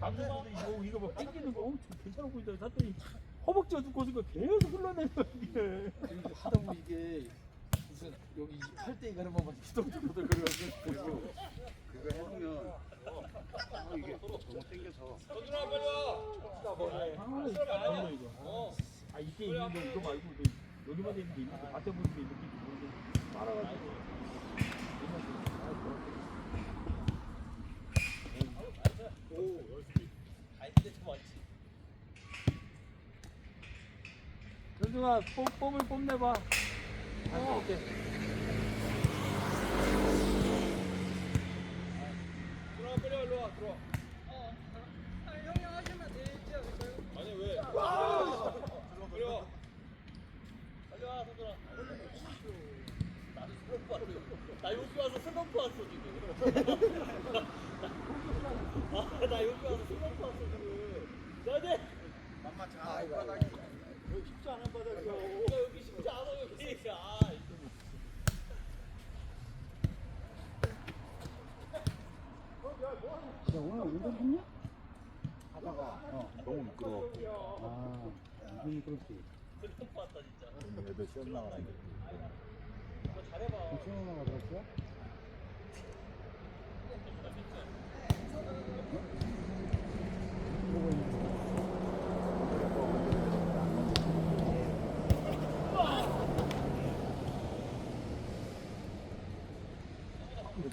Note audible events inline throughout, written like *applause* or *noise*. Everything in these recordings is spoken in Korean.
방송에서 이거 이거 막 땡기는 거 엄청 괜찮아 보인다 샀더니 허벅지가 두꺼워서 계속 흘러내는 이게. 하다 보면 이게 무슨 여기 팔대 가는 것만 휘덕휘덕 그래가지고 그리고 그거 해보면 아 이게 너무 땡겨서. 아 이거 아 이게 있는데 이거 말고 그 여기만 있는 게 있는데 밭에 보는 게 있는 게 있는데 말아가지고 현중아 뽐, 뽐을 뽐내봐. 어. 오케이 나 여기 와서 슬럼프 왔어 지금. 아, 나 여기 와서 슬럼프 왔어 지금. 야, 네. 여기 쉽지 않은 바닥이야. 야, 여기 쉽지 않아 여기. 아, 야 오늘 운동했냐? 하다가 어 너무 미끄러워. 아 이게 그렇지 슬럼프 왔다 진짜. 애들 시험 게. 너 잘해봐. 수영하나 그랬어? *laughs* 이제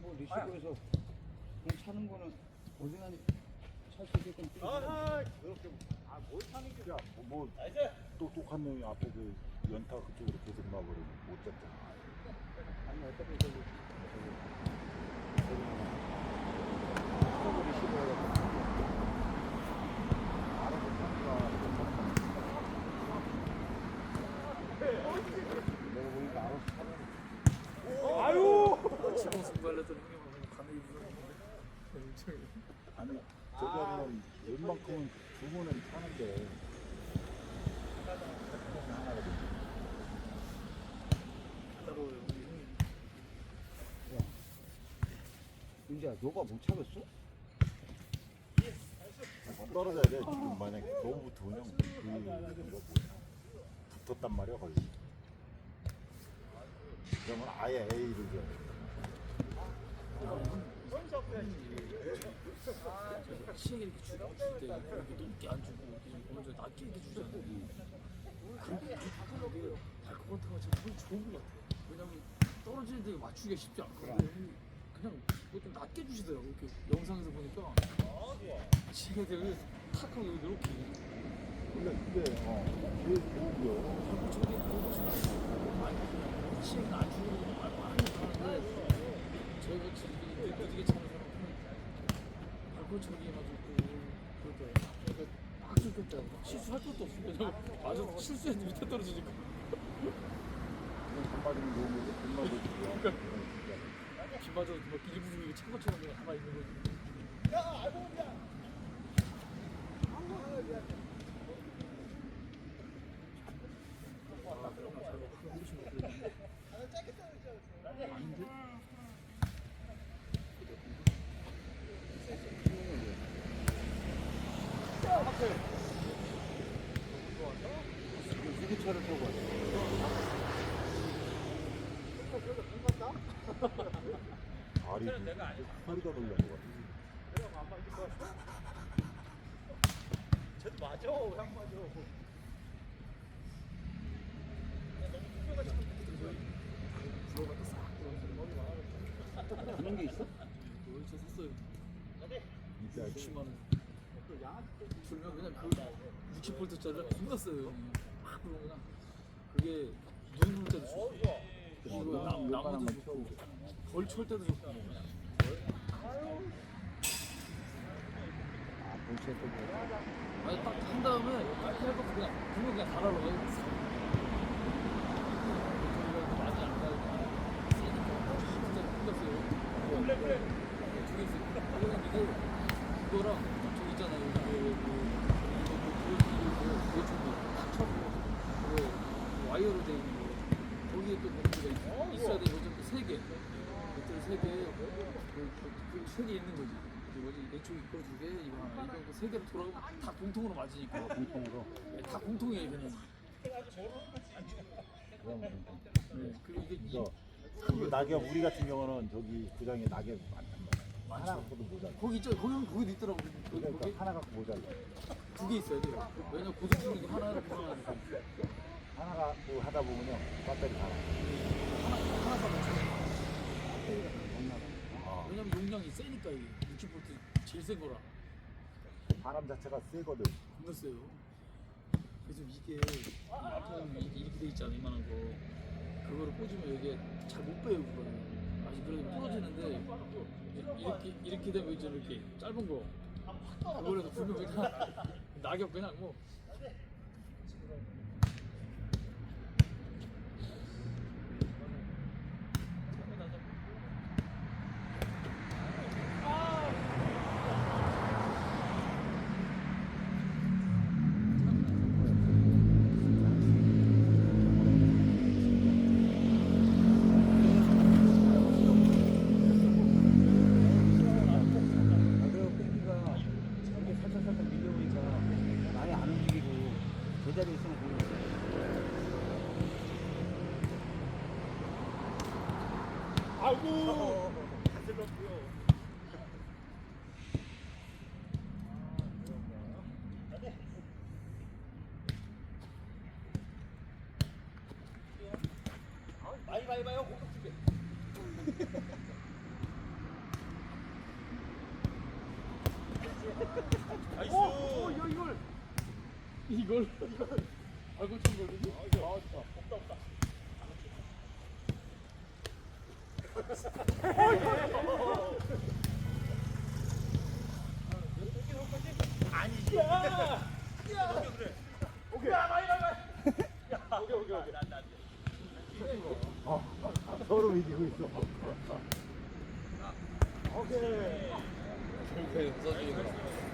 뭐 리시버에서 공 차는 거는 어지 있게끔 뛰어 아뭘 타는 게? 야, 뭐, 뭐 나이스. 똑똑한 놈이 앞에 그 연타 그쪽으로 계속 놔버리면 못 잡잖아. 아니 어차피 저기 저기 내가 보니까 알아서 타는 아유 지금 순발했던 형님하고 가만히 있는 아니 저기 하면 웬만큼은 두 번은 타는데 윤재야 너가 못 차겠어? 떨어져야 돼. 지금 만약 너무 붙으면 그 뭐야 붙었단 말이야 거의. 그러면 아예 A를 줘야 돼. 시에게 이렇게 주고 줄때 이렇게 높게 안 주고 이렇게 먼저 낮게 이렇게 주잖아요. 그게 그게 발코컨트가 제일 좋은 것 같아요. 왜냐면 떨어지는 데 맞추기가 쉽지 않거든요. 그냥 뭐좀 낮게 주시더라고요. 이렇게 영상에서 보니까 지가 되게 탁 하고 이렇게 근데 근데 어은 저게 보고 싶어요. 많이 그냥 시에게 안 주고 많이 하는데 저희가 지금 느리게 차는 사람은 발코 처리 해가지고 그럴 때 그러니까 막 좋겠다. 실수할 것도 없어. 왜냐면 맞아 실수했는데 밑에 떨어지니까. 한 맞으면 좋은 거지, 한 맞으면 좋은 거지. 비 맞아서 막 일부 중에 찬 것처럼 그냥 가만히 있는 거지. 유기 차를 타고 왔어 다리 허리가 놀란 거 같아. 쟤도 맞아. 형 맞아. 그런 게 있어? 뭐저 샀어요. 이때 60만 원. 불면 그냥 그 60볼트짜리를 겁나 써요. 그냥 그게 눈올 때도 좋고 그리고 나- 나무도 좋고. 벌철 때도 좋고. 아 뭐. 아니 딱 한 다음에 딱 해놓고 그냥 그냥 가요. 많이 안 가요. 세니까 진짜 끝났어요. 그래 그래. 두개 있어요. 그거는 이거 이거랑 저기 있잖아요. 그, 그, 이거 그, 그, 그, 세 개 있는 거지. 이제 뭐지 내쪽 이거 두 개, 이거 하나, 이거 이거 세 개로 돌아가면 다 공통으로 맞으니까. 공통으로. 네, 다 공통이에요 그냥. 그럼 네. 그리고 이게 이- 이거 이 낙엽 우리 같은 경우는 저기 구장에 낙엽이 많단 말이야. 하나 갖고도 모자라. 거기 있죠. 거기 거기도 있더라고. 거기 거기 그러니까 하나 갖고 모자라. 두 개 있어야 돼요. 왜냐면 고속 주는 게 하나를 보내야 돼. 하나 갖고 하다 보면요 배터리 다 나. 하나 더 맞춰. 아, 왜냐면 용량이 세니까 이게 60V 제일 센 거라. 바람 자체가 세거든. 겁나 세요. 그래서 이게 앞에 이렇게, 돼 있잖아 이만한 거. 그거를 꽂으면 이게 잘 못 빼요 그거를. 아직 그래도 부러지는데 이- 이렇게 이렇게 되면 이제 이렇게 짧은 거. 그거라도 불면 그냥 *laughs* 낙엽 그냥 뭐. 나도 뺑기가 저렇게 살짝 살짝 밀려오니까 많이 안 움직이고 제자리에 있으면 보이는데. 아이고. 나이스. 오, 이거 이걸 이걸 *laughs* 아이고 좀 걸리지?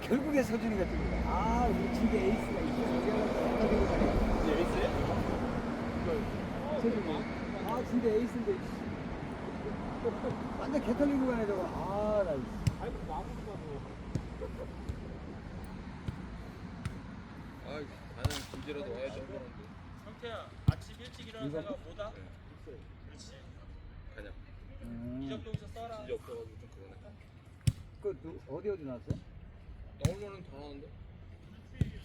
결국에 서준이 같은 거. 아, 우리 팀의 에이스가 있어. 에이스야? 서준이. 아, 진짜 에이스인데. 완전 개털리고 가네, 저거. 아, 나. 아, 나는 김제라도 와야죠. 성태야 아침 일찍 일어나는 생각 뭐다? 그렇지. 가냐. 음. 이정도에서 써라. 진짜 없어가지고 좀 그러네. 그, 누- 어디 어디 나왔어요? 나오면은 다 나오는데?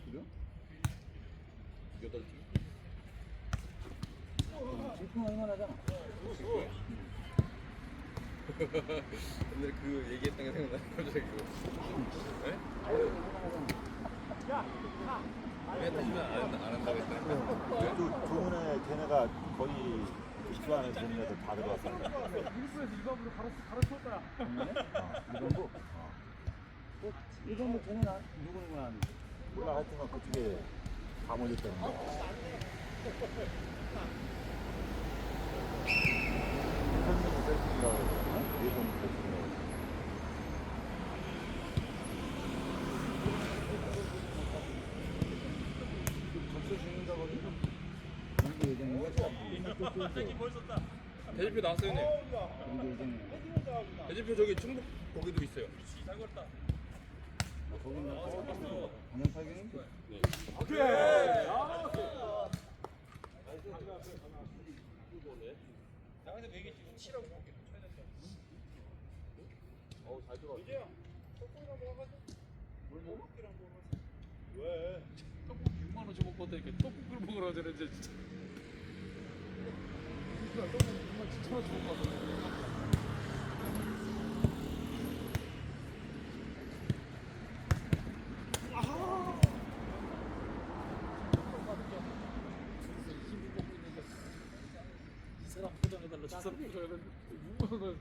지금? 여덟 팀. 질풍 할만하잖아. *laughs* 옛날에 그 얘기했던 게 생각나네, 갑자기 그거. 네? 왜 다시는 안, 한다- 안 한다고 했다. 또 조문에 걔네가 거의 되는 애들 다 들어왔어. 일부에서 이방으로 갈아 갈아 쳤다. 이 정도? 뭐, 이건 뭐, 쟤는 안, 누구는 건 아니고. 몰라 하여튼간 그쪽에 다 몰렸다는 거. 그러나? 접수? 대지표 나왔어요, 예정인가? 대지표 저기 충북 거기도 있어요. 거기는 방향 팔경인데. 나한테 되게 지금 치라고 볼게. 어우, 잘 들어왔어. 떡볶이 6만 원씩 먹고 왔다니까 떡볶이를 먹으라 그러는데 진짜. 떡볶이 6만 진짜 원씩 먹고 什么时